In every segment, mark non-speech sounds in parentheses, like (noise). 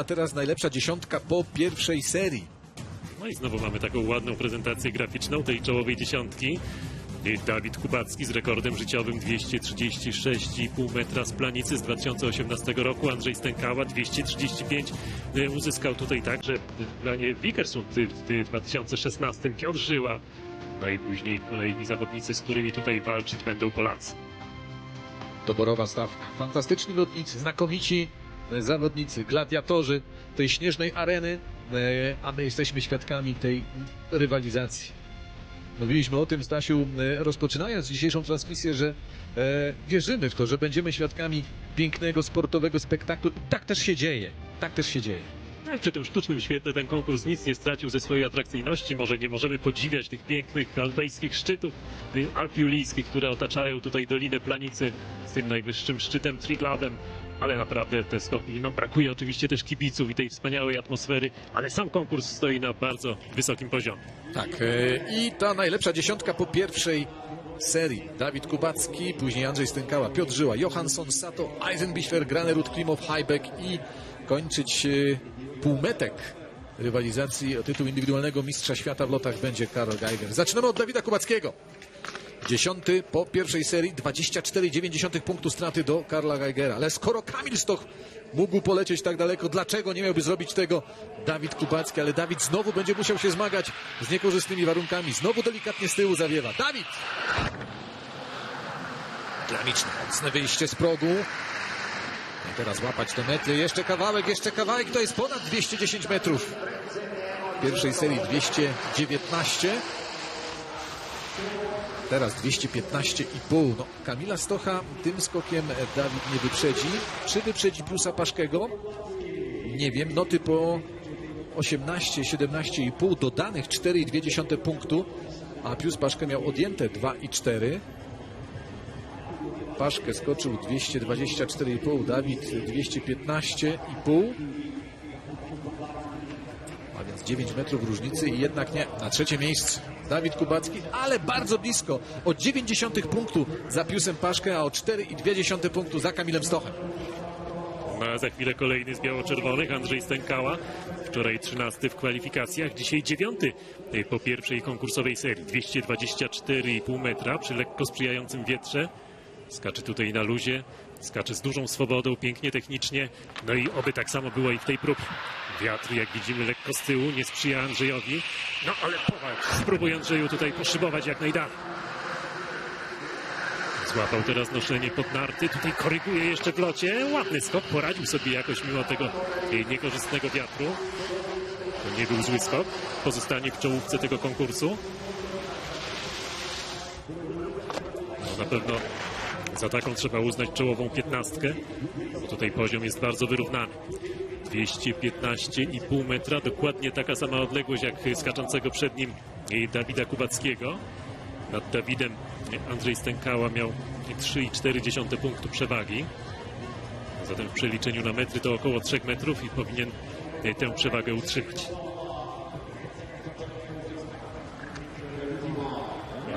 A teraz najlepsza dziesiątka po pierwszej serii. No i znowu mamy taką ładną prezentację graficzną tej czołowej dziesiątki. Dawid Kubacki z rekordem życiowym 236,5 metra z planicy z 2018 roku. Andrzej Stękała 235 y, uzyskał tutaj także w planie Wikersund w w 2016 Piotr Żyła. No i później kolejni zawodnicy, z którymi tutaj walczyć będą Polacy. Doborowa stawka. Fantastyczni lotnicy, znakomici zawodnicy, gladiatorzy tej śnieżnej areny, e, a my jesteśmy świadkami tej rywalizacji. Mówiliśmy o tym, Stasiu, e, rozpoczynając dzisiejszą transmisję, że e, wierzymy w to, że będziemy świadkami pięknego sportowego spektaklu. Tak też się dzieje. Tak też się dzieje. No przy tym sztucznym świetle ten konkurs nic nie stracił ze swojej atrakcyjności. Może nie możemy podziwiać tych pięknych alpejskich szczytów, tych które otaczają tutaj Dolinę Planicy z tym najwyższym szczytem Triglavem. Ale naprawdę te skoki, no brakuje oczywiście też kibiców i tej wspaniałej atmosfery, ale sam konkurs stoi na bardzo wysokim poziomie. Tak, e, i ta najlepsza dziesiątka po pierwszej serii. Dawid Kubacki, później Andrzej Stękała, Piotr Żyła, Johansson, Sato, Eisenbichler, Granerud, Klimow, Hajbek i kończyć e, półmetek rywalizacji o tytuł indywidualnego mistrza świata w lotach będzie Karol Geiger. Zaczynamy od Dawida Kubackiego. Dziesiąty po pierwszej serii, 24,9 punktu straty do Karla Geigera. Ale skoro Kamil Stoch mógł polecieć tak daleko, dlaczego nie miałby zrobić tego Dawid Kubacki? Ale Dawid znowu będzie musiał się zmagać z niekorzystnymi warunkami. Znowu delikatnie z tyłu zawiewa. Dawid! Dynamiczne, mocne wyjście z progu. I teraz łapać te metry. Jeszcze kawałek, jeszcze kawałek. To jest ponad 210 metrów. W pierwszej serii 219. Teraz 215,5. No, Kamila Stocha tym skokiem Dawid nie wyprzedzi. Czy wyprzedzi Piusa Paszkego? Nie wiem. Noty po 18, 17,5 dodanych 4,2 punktu, a Pius Paszkę miał odjęte 2,4. Paszkę skoczył 224,5, Dawid 215,5. A więc 9 metrów różnicy i jednak nie. Na trzecie miejsce Dawid Kubacki, ale bardzo blisko. O 90 punktu za Piusem Paszkę, a o 4,2 punktu za Kamilem Stochem. No a za chwilę kolejny z biało-czerwonych, Andrzej Stękała. Wczoraj 13 w kwalifikacjach, dzisiaj 9 po pierwszej konkursowej serii. 224,5 metra przy lekko sprzyjającym wietrze. Skacze tutaj na luzie, skacze z dużą swobodą, pięknie technicznie. No i oby tak samo było i w tej próbie. Wiatr, jak widzimy, lekko z tyłu, nie sprzyja Andrzejowi. No ale powalcz, spróbuj Andrzeju tutaj poszybować jak najdalej. Złapał teraz noszenie pod narty, tutaj koryguje jeszcze w locie. Ładny skok, poradził sobie jakoś mimo tego niekorzystnego wiatru. To nie był zły skok. Pozostanie w czołówce tego konkursu. No, na pewno za taką trzeba uznać czołową piętnastkę, bo tutaj poziom jest bardzo wyrównany. 215,5 metra, dokładnie taka sama odległość jak skaczącego przed nim Dawida Kubackiego. Nad Dawidem Andrzej Stękała miał 3,4 punktu przewagi. Zatem w przeliczeniu na metry to około 3 metrów i powinien tę przewagę utrzymać.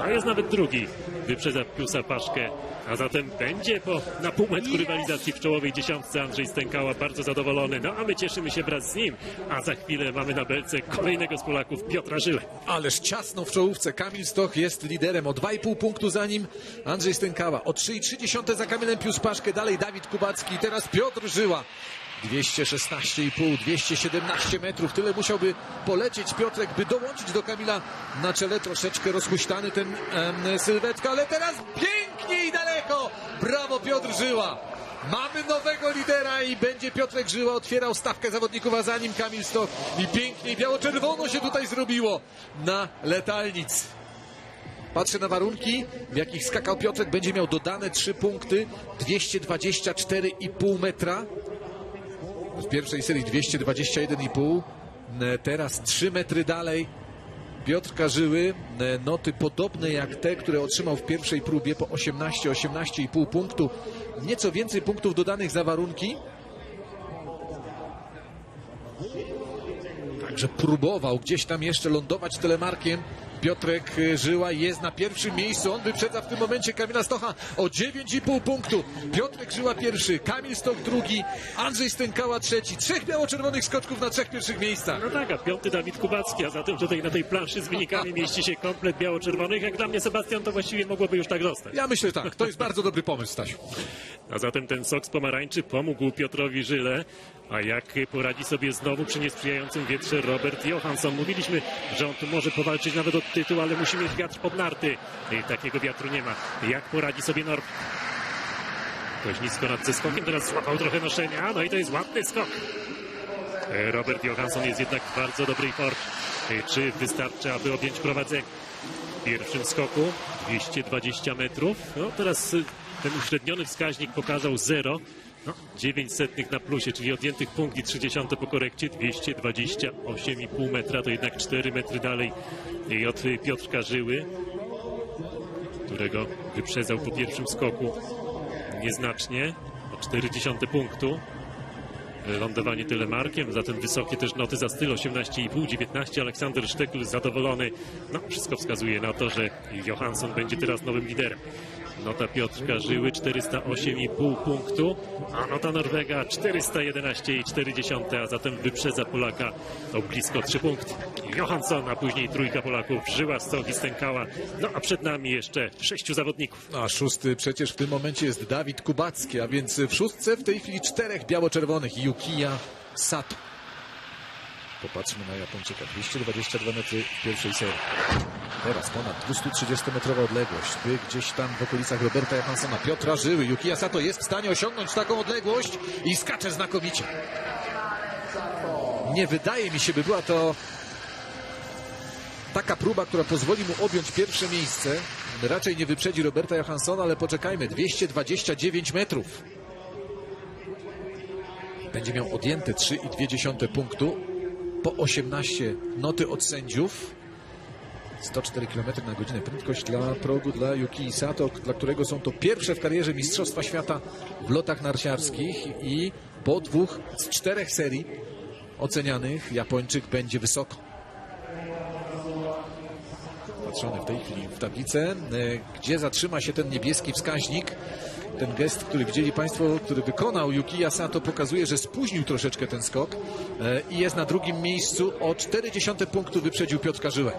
A jest nawet drugi. Wyprzedza Piusa Paszkę. A zatem będzie po na półmetku rywalizacji w czołowej dziesiątce Andrzej Stękała bardzo zadowolony. No a my cieszymy się wraz z nim. A za chwilę mamy na belce kolejnego z Polaków Piotra Żyłę. Ależ ciasno w czołówce. Kamil Stoch jest liderem o 2,5 punktu za nim. Andrzej Stękała o 3,3 za Kamilem Pius Paszkę. Dalej Dawid Kubacki. Teraz Piotr Żyła. 216,5, 217 metrów. Tyle musiałby polecieć Piotrek, by dołączyć do Kamila na czele. Troszeczkę rozhuśtany ten em, sylwetka, ale teraz pięknie i daleko. Brawo Piotr Żyła. Mamy nowego lidera i będzie Piotrek Żyła otwierał stawkę zawodników, a za nim Kamil Stok. I pięknie biało-czerwono się tutaj zrobiło na letalnic. Patrzę na warunki, w jakich skakał Piotrek. Będzie miał dodane 3 punkty. 224,5 metra. W pierwszej serii 221,5. E, Teraz 3 metry dalej. Piotr Karzyły, e, noty podobne jak te, które otrzymał w pierwszej próbie po 18, 18,5 punktu. Nieco więcej punktów dodanych za warunki. Także próbował gdzieś tam jeszcze lądować telemarkiem Piotrek e, Żyła jest na pierwszym miejscu. On wyprzedza w tym momencie Kamila Stocha o 9,5 punktu. Piotrek Żyła pierwszy, Kamil Stoch drugi, Andrzej Stękała trzeci. Trzech biało-czerwonych skoczków na trzech pierwszych miejscach. No tak, a piąty Dawid Kubacki, a zatem tutaj na tej planszy z wynikami (laughs) mieści się komplet biało-czerwonych. Jak dla mnie Sebastian to właściwie mogłoby już tak zostać. Ja myślę tak, to jest bardzo dobry pomysł, Stasiu. A zatem ten sok z pomarańczy pomógł Piotrowi Żyle. A jak poradzi sobie znowu przy niesprzyjającym wietrze Robert Johansson? Mówiliśmy, że on tu może powalczyć nawet o tytuł, ale musi mieć wiatr pod narty. I takiego wiatru nie ma. Jak poradzi sobie Norb? Ktoś nisko nad zeskokiem, teraz złapał trochę noszenia, no i to jest ładny skok. Robert Johansson jest jednak w bardzo dobrej formie. Czy wystarczy, aby objąć prowadzenie? W pierwszym skoku 220 metrów. No teraz ten uśredniony wskaźnik pokazał 0. No, 9 setnych na plusie, czyli odjętych punkt i 30 po korekcie 228,5 metra, to jednak 4 metry dalej od Piotrka Żyły, którego wyprzedzał po pierwszym skoku nieznacznie o 40 punktu lądowanie telemarkiem, zatem wysokie też noty za styl 18,5, 19. Aleksander Sztekl zadowolony. No, wszystko wskazuje na to, że Johansson będzie teraz nowym liderem. Nota Piotrka Żyły 408,5 punktu, a nota Norwega 411,4, a zatem wyprzedza Polaka o blisko 3 punkty. Johansson, a później trójka Polaków, Żyła, Stoch i Stękała. No a przed nami jeszcze sześciu zawodników. A szósty przecież w tym momencie jest Dawid Kubacki, a więc w szóstce w tej chwili czterech biało-czerwonych. Yukiya Sato. Popatrzmy na Japończyka. 222 metry w pierwszej serii. Teraz ponad 230-metrowa odległość. By gdzieś tam w okolicach Roberta Johanssona, Piotra Żyły. Yukiya Sato jest w stanie osiągnąć taką odległość i skacze znakomicie. Nie wydaje mi się, by była to taka próba, która pozwoli mu objąć pierwsze miejsce. Raczej nie wyprzedzi Roberta Johanssona, ale poczekajmy. 229 metrów. Będzie miał odjęte 3,2 punktu po 18 noty od sędziów. 104 km na godzinę prędkość dla progu dla Yuki Sato, dla którego są to pierwsze w karierze Mistrzostwa Świata w lotach narciarskich i po dwóch z czterech serii ocenianych Japończyk będzie wysoko. Patrzony w tej chwili w tablicę, e, gdzie zatrzyma się ten niebieski wskaźnik. Ten gest, który widzieli Państwo, który wykonał Yukiya Sato, pokazuje, że spóźnił troszeczkę ten skok e, i jest na drugim miejscu. O 0,4 punktu wyprzedził Piotrka Żyłę.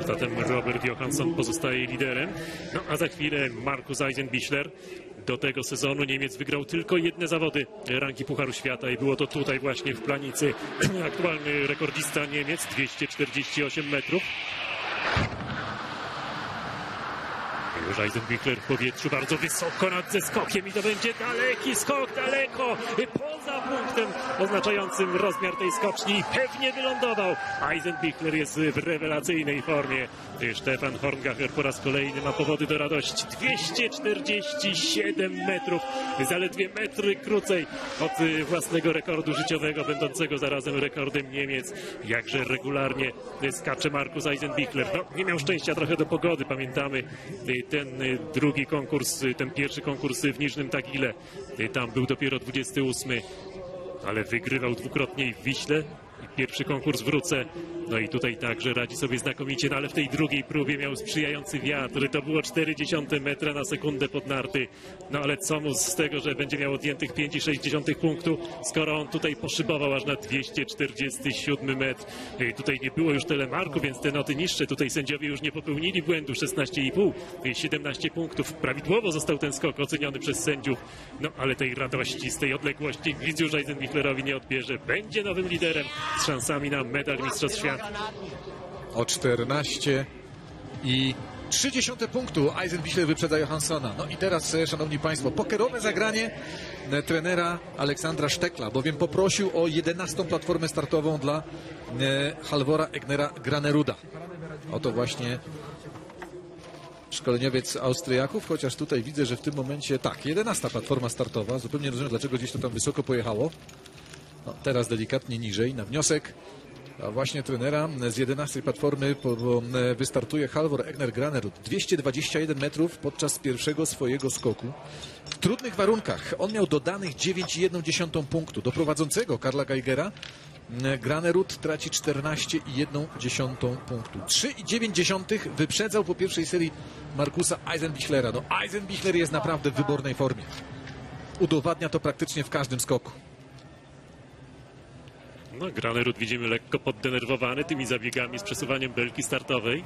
Zatem Robert Johansson pozostaje liderem. No a za chwilę Markus Eisenbichler. Do tego sezonu Niemiec wygrał tylko jedne zawody ranki Pucharu Świata i było to tutaj właśnie w Planicy. (clears throat) Aktualny rekordzista Niemiec 248 metrów. Już Eisenbichler w powietrzu bardzo wysoko nad zeskokiem i to będzie daleki skok, daleko poza punktem oznaczającym rozmiar tej skoczni. Pewnie wylądował. Eisenbichler jest w rewelacyjnej formie. Stefan Horngacher po raz kolejny ma powody do radości. 247 metrów, zaledwie metry krócej od własnego rekordu życiowego, będącego zarazem rekordem Niemiec. Jakże regularnie skacze Markus Eisenbichler. No, nie miał szczęścia trochę do pogody, pamiętamy ten drugi konkurs, ten pierwszy konkurs w Niżnym Tagile. Tam był dopiero 28, ale wygrywał dwukrotnie w Wiśle. Pierwszy konkurs wrócę. No i tutaj także radzi sobie znakomicie, no ale w tej drugiej próbie miał sprzyjający wiatr. To było 0,4 metra na sekundę pod narty. No ale co mu z tego, że będzie miał odjętych 5,6 punktu, skoro on tutaj poszybował aż na 247 metr. Y, Tutaj nie było już telemarku, więc te noty niższe. Tutaj sędziowie już nie popełnili błędu. 16,5, y, 17 punktów. Prawidłowo został ten skok oceniony przez sędziów. No ale tej radości z tej odległości nic już Eisenbichlerowi nie odbierze. Będzie nowym liderem z szansami na medal Mistrzostw Świata. O 14 i 30 punktu Eisenbichler wyprzedza Johanssona. No i teraz, e, szanowni państwo, pokerowe zagranie e, trenera Aleksandra Sztekla, bowiem poprosił o 11 platformę startową dla e, Halvora Egnera Graneruda. Oto właśnie szkoleniowiec Austriaków, chociaż tutaj widzę, że w tym momencie tak, 11 platforma startowa. Zupełnie rozumiem, dlaczego gdzieś to tam wysoko pojechało. No, teraz delikatnie niżej, na wniosek a właśnie trenera z 11 platformy po- wystartuje Halvor Egner Granerud. 221 metrów podczas pierwszego swojego skoku. W trudnych warunkach on miał dodanych 9,1 punktu. Do prowadzącego Karla Geigera E, Granerud traci 14,1 punktu. 3,9 wyprzedzał po pierwszej serii Markusa Eisenbichlera. No Eisenbichler jest naprawdę w wybornej formie. Udowadnia to praktycznie w każdym skoku. No, Granerud widzimy lekko poddenerwowany tymi zabiegami z przesuwaniem belki startowej.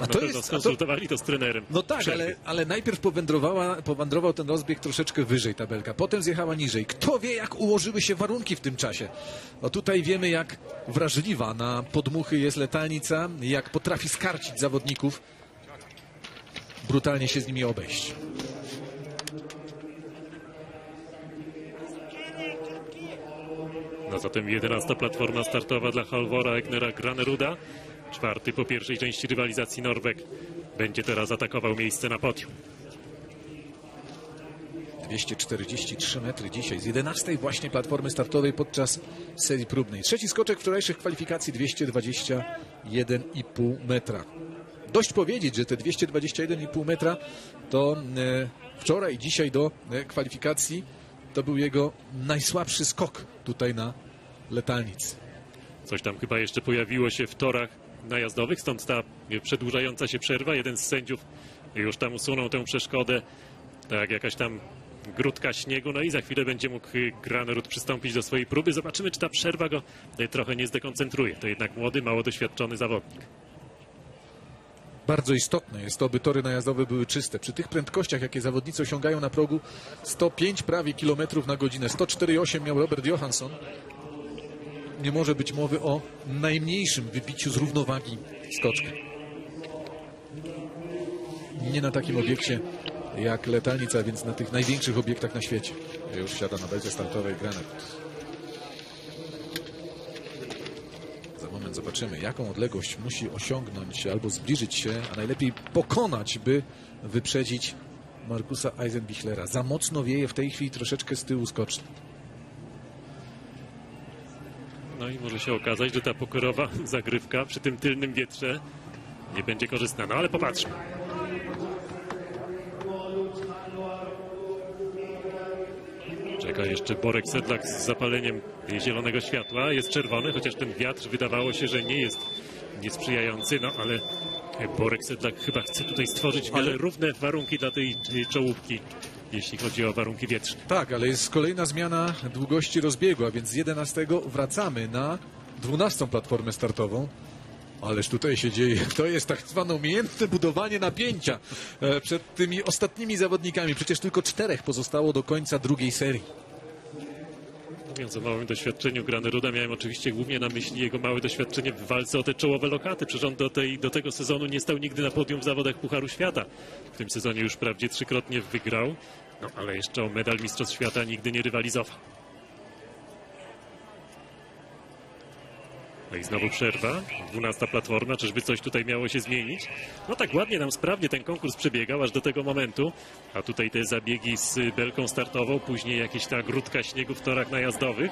A to jest, a to, skonsultowali to z trenerem. no tak, ale, ale najpierw powędrowała, powędrował ten rozbieg troszeczkę wyżej tabelka, potem zjechała niżej. Kto wie, jak ułożyły się warunki w tym czasie? No tutaj wiemy, jak wrażliwa na podmuchy jest letalnica, jak potrafi skarcić zawodników, brutalnie się z nimi obejść. No zatem 11 platforma startowa dla Halvora Egnera Graneruda. Czwarty po pierwszej części rywalizacji Norweg będzie teraz atakował miejsce na podium. 243 metry dzisiaj z 11 właśnie platformy startowej podczas serii próbnej. Trzeci skoczek wczorajszych kwalifikacji 221,5 metra. Dość powiedzieć, że te 221,5 metra to e, wczoraj dzisiaj do e, kwalifikacji to był jego najsłabszy skok tutaj na letalnicy. Coś tam chyba jeszcze pojawiło się w torach najazdowych, stąd ta przedłużająca się przerwa. Jeden z sędziów już tam usunął tę przeszkodę, tak jakaś tam grudka śniegu, no i za chwilę będzie mógł Granerud przystąpić do swojej próby. Zobaczymy, czy ta przerwa go e, trochę nie zdekoncentruje. To jednak młody, mało doświadczony zawodnik. Bardzo istotne jest to, by tory najazdowe były czyste. Przy tych prędkościach, jakie zawodnicy osiągają na progu 105 prawie kilometrów na godzinę, 104,8 miał Robert Johansson, nie może być mowy o najmniejszym wybiciu z równowagi skoczka. Nie na takim obiekcie jak letalnica, więc na tych największych obiektach na świecie. Już siada na belce startowej Granat. Za moment zobaczymy, jaką odległość musi osiągnąć albo zbliżyć się, a najlepiej pokonać, by wyprzedzić Markusa Eisenbichlera. Za mocno wieje w tej chwili troszeczkę z tyłu skoczny. No i może się okazać, że ta pokorowa zagrywka przy tym tylnym wietrze nie będzie korzystna. No ale popatrzmy. Jeszcze Borek Sedlak z zapaleniem zielonego światła. Jest czerwony, chociaż ten wiatr wydawało się, że nie jest niesprzyjający, no ale Borek Sedlak chyba chce tutaj stworzyć wiele Ale- równe warunki dla tej tej czołówki, jeśli chodzi o warunki wietrzne. Tak, ale jest kolejna zmiana długości rozbiegu, a więc z 11 wracamy na 12 platformę startową. Ależ tutaj się dzieje. (laughs) To jest tak zwane umiejętne budowanie napięcia e, przed tymi ostatnimi zawodnikami. Przecież tylko czterech pozostało do końca drugiej serii. Mówiąc o małym doświadczeniu Graneruda, miałem oczywiście głównie na myśli jego małe doświadczenie w walce o te czołowe lokaty. Przecież on do, tej, do tego sezonu nie stał nigdy na podium w zawodach Pucharu Świata. W tym sezonie już wprawdzie trzykrotnie wygrał, no ale jeszcze o medal Mistrzostw Świata nigdy nie rywalizował. No i znowu przerwa, dwunasta platforma, czyżby coś tutaj miało się zmienić? No tak ładnie nam sprawnie ten konkurs przebiegał aż do tego momentu, a tutaj te zabiegi z belką startową, później jakieś ta grudka śniegu w torach najazdowych.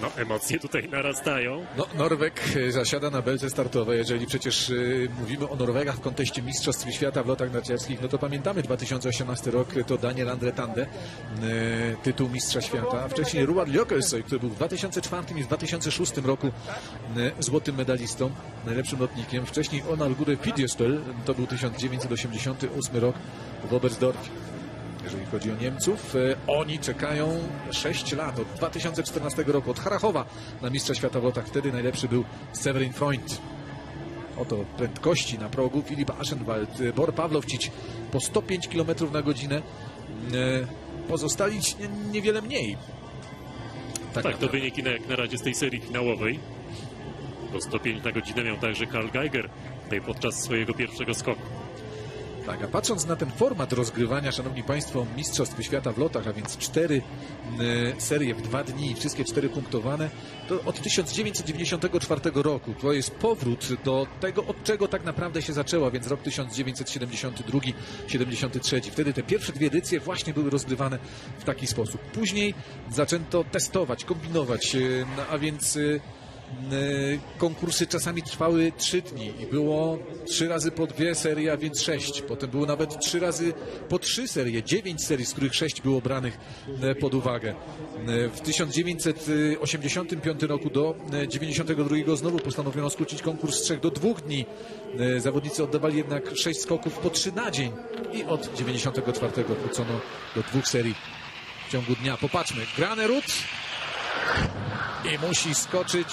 No emocje tutaj narastają. No, Norweg e, zasiada na belce startowej. Jeżeli przecież e, mówimy o Norwegach w kontekście Mistrzostw Świata w lotach narciarskich, no to pamiętamy 2018 rok, to Daniel Andre Tande, e, tytuł Mistrza Świata, wcześniej Ruad Ljokelsoy, który był w 2004 i w 2006 roku e, złotym medalistą, najlepszym lotnikiem. Wcześniej Onar Gure Pidjestel, to był 1988 rok w Oberstdorfie. Jeżeli chodzi o Niemców, e, oni czekają 6 lat, od 2014 roku, od Harachowa na Mistrza Świata w lotach. Wtedy najlepszy był Severin Freund. Oto prędkości na progu. Filip Aschenwald, e, Bor Pawlowcic po 105 km na godzinę. E, Pozostali nie- niewiele mniej. Tak, to naprawdę. wyniki na, jak na razie z tej serii finałowej. Po 105 na godzinę miał także Karl Geiger tutaj podczas swojego pierwszego skoku. Tak, a patrząc na ten format rozgrywania, szanowni państwo, Mistrzostw Świata w lotach, a więc cztery y, serie w dwa dni wszystkie cztery punktowane, to od 1994 roku. To jest powrót do tego, od czego tak naprawdę się zaczęło, a więc rok 1972-73. Wtedy te pierwsze dwie edycje właśnie były rozgrywane w taki sposób. Później zaczęto testować, kombinować, no, a więc y, konkursy czasami trwały trzy dni i było trzy razy po dwie serie, a więc sześć. Potem było nawet trzy razy po trzy serie, dziewięć serii, z których sześć było branych e, pod uwagę. E, W 1985 roku do e, 92 znowu postanowiono skrócić konkurs z trzech do dwóch dni. E, Zawodnicy oddawali jednak sześć skoków po trzy na dzień i od 94 wrócono do dwóch serii w ciągu dnia. Popatrzmy, Granerud i musi skoczyć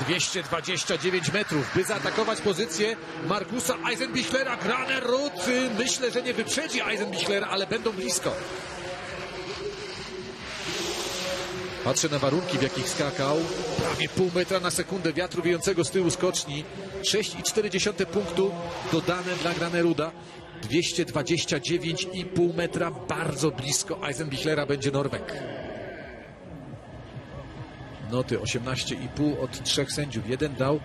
229 metrów, by zaatakować pozycję Markusa Eisenbichlera. Granerud y, myślę, że nie wyprzedzi Eisenbichlera, ale będą blisko. Patrzę na warunki, w jakich skakał. Prawie pół metra na sekundę wiatru wiejącego z tyłu skoczni. 6,4 punktu dodane dla Graneruda. 229,5 metra, bardzo blisko Eisenbichlera będzie Norweg. Noty 18,5 od trzech sędziów. Jeden dał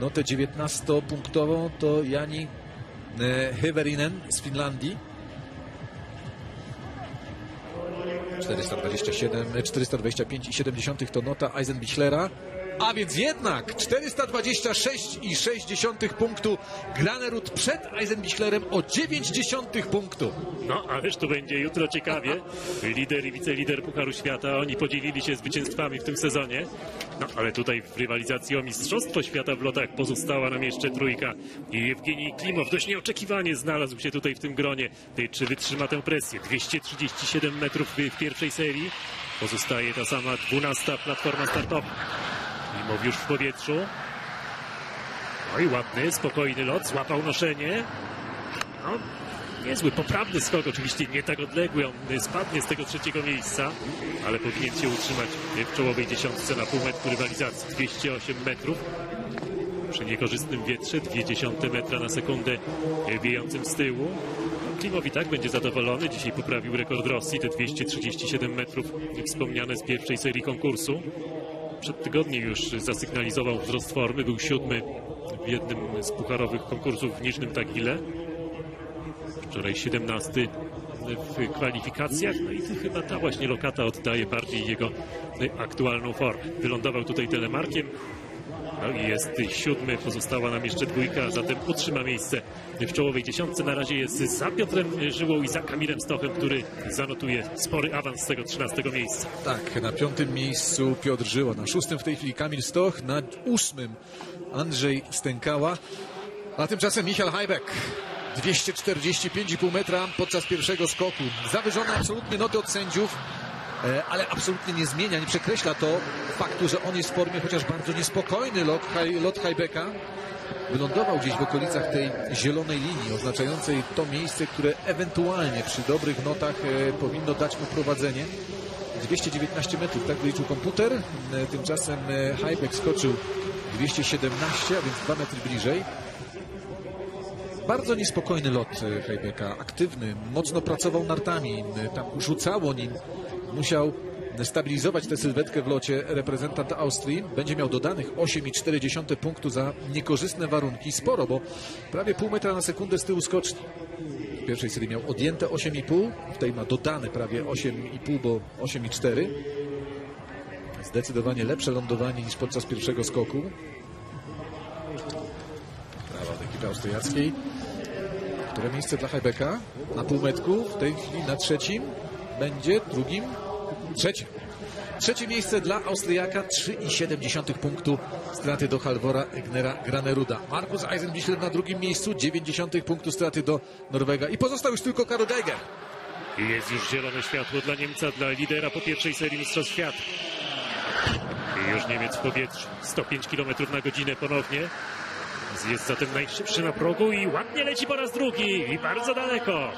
notę 19-punktową, to Jani e, Hyvärinen z Finlandii. 427, 425,7 to nota Eisenbichlera. A więc jednak 426,6 punktu Granerud przed Eisenbichlerem o 0,9 punktu. No, ależ to będzie jutro ciekawie. Lider i wicelider Pucharu Świata, oni podzielili się zwycięstwami w tym sezonie. No, ale tutaj w rywalizacji o Mistrzostwo Świata w lotach pozostała nam jeszcze trójka. I Jewgenij Klimow dość nieoczekiwanie znalazł się tutaj w tym gronie. Czy wytrzyma tę presję? 237 metrów w pierwszej serii. Pozostaje ta sama dwunasta platforma startowa. Klimow już w powietrzu. No i ładny, spokojny lot, złapał noszenie. No, niezły, poprawny skok, oczywiście nie tak odległy, on spadnie z tego trzeciego miejsca, ale powinien się utrzymać w czołowej dziesiątce na pół metru rywalizacji, 208 metrów. Przy niekorzystnym wietrze, 0,2 metra na sekundę wiejącym z tyłu. Klimow i tak będzie zadowolony, dzisiaj poprawił rekord Rosji, te 237 metrów wspomniane z pierwszej serii konkursu. Przed tygodniem już zasygnalizował wzrost formy, był siódmy w jednym z pucharowych konkursów w Niżnym Tagile. Wczoraj 17 w kwalifikacjach. No i chyba ta właśnie lokata oddaje bardziej jego aktualną formę. Wylądował tutaj telemarkiem. I jest siódmy, pozostała nam jeszcze dwójka, zatem utrzyma miejsce w czołowej dziesiątce. Na razie jest za Piotrem Żyłą i za Kamilem Stochem, który zanotuje spory awans z tego 13 miejsca. Tak, na piątym miejscu Piotr Żyła, na szóstym w tej chwili Kamil Stoch, na ósmym Andrzej Stękała, a tymczasem Michał Hajbek. 245,5 metra podczas pierwszego skoku. Zawyżone absolutnie noty od sędziów, ale absolutnie nie zmienia, nie przekreśla to faktu, że on jest w formie, chociaż bardzo niespokojny lot, lot Hajbeka. Wylądował gdzieś w okolicach tej zielonej linii, oznaczającej to miejsce, które ewentualnie przy dobrych notach e, powinno dać mu prowadzenie. 219 metrów, tak wyliczył komputer. E, Tymczasem e, Hajbek skoczył 217, a więc 2 metry bliżej. Bardzo niespokojny lot e, Hajbeka, aktywny, mocno pracował nartami, e, tam rzucało nim. Musiał stabilizować tę sylwetkę w locie reprezentant Austrii. Będzie miał dodanych 8,4 punktu za niekorzystne warunki. Sporo, bo prawie pół metra na sekundę z tyłu skoczni. W pierwszej serii miał odjęte 8,5, w tej ma dodane prawie 8,5, bo 8,4. Zdecydowanie lepsze lądowanie niż podczas pierwszego skoku. Brawa od ekipy austriackiej. Które miejsce dla Hajbeka? Na półmetku, w tej chwili na trzecim. Będzie drugim, trzecim. Trzecie miejsce dla Austriaka, 3,7 punktu straty do Halvora Egnera Graneruda. Markus Eisenbichler na drugim miejscu, 90 punktu straty do Norwega. I pozostał już tylko Karol Geiger. I jest już zielone światło dla Niemca, dla lidera po pierwszej serii Mistrzostw Świata. I już Niemiec w powietrzu. 105 km na godzinę ponownie. Jest zatem najszybszy na progu i ładnie leci po raz drugi i bardzo daleko.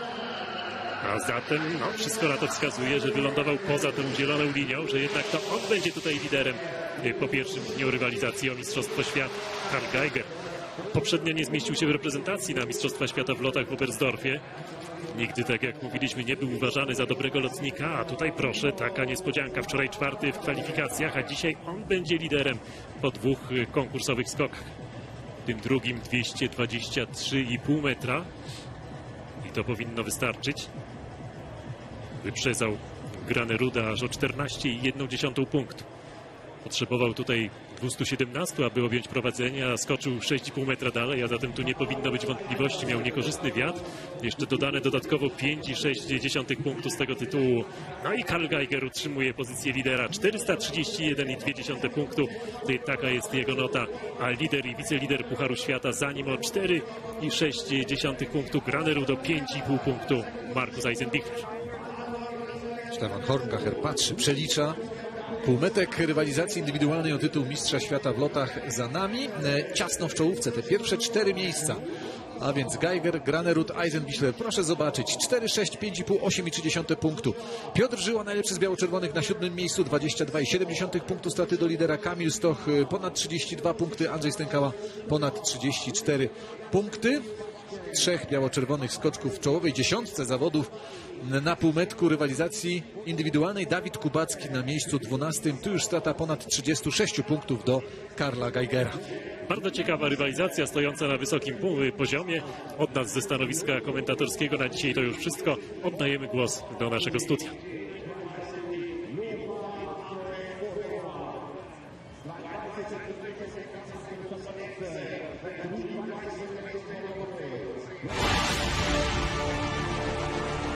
A zatem no, wszystko na to wskazuje, że wylądował poza tą zieloną linią, że jednak to on będzie tutaj liderem y, po pierwszym dniu rywalizacji o Mistrzostwo Świata. Karl Geiger poprzednio nie zmieścił się w reprezentacji na Mistrzostwa Świata w lotach w Oberstdorfie. Nigdy, tak jak mówiliśmy, nie był uważany za dobrego lotnika, a tutaj proszę, taka niespodzianka. Wczoraj czwarty w kwalifikacjach, a dzisiaj on będzie liderem po dwóch y, konkursowych skokach. Tym drugim 223,5 metra. I to powinno wystarczyć. Wyprzedzał Graneruda aż o 14,1 punktu. Potrzebował tutaj 217, aby objąć prowadzenie, a skoczył 6,5 metra dalej, a zatem tu nie powinno być wątpliwości. Miał niekorzystny wiatr. Jeszcze dodane dodatkowo 5,6 punktu z tego tytułu. No i Karl Geiger utrzymuje pozycję lidera. 431,2 punktu. Taka jest jego nota. A lider i wicelider Pucharu Świata za nim o 4,6 punktu. Graneru do 5,5 punktu. Markus Eisenbichler. Stefan Horngacher patrzy, przelicza. Półmetek rywalizacji indywidualnej o tytuł Mistrza Świata w lotach za nami. E, Ciasno w czołówce, te pierwsze cztery miejsca. A więc Geiger, Granerud, Eisenbichler. Proszę zobaczyć. 4, 6, 5,5, 8,3 punktu. Piotr Żyła, najlepszy z biało-czerwonych na siódmym miejscu. 22,7 punktu straty do lidera. Kamil Stoch e, ponad 32 punkty. Andrzej Stękała ponad 34 punkty trzech biało-czerwonych skoczków w czołowej dziesiątce zawodów na półmetku rywalizacji indywidualnej. Dawid Kubacki na miejscu 12. Tu już strata ponad 36 punktów do Karla Geigera. Bardzo ciekawa rywalizacja stojąca na wysokim poziomie. Od nas ze stanowiska komentatorskiego na dzisiaj to już wszystko. Oddajemy głos do naszego studia.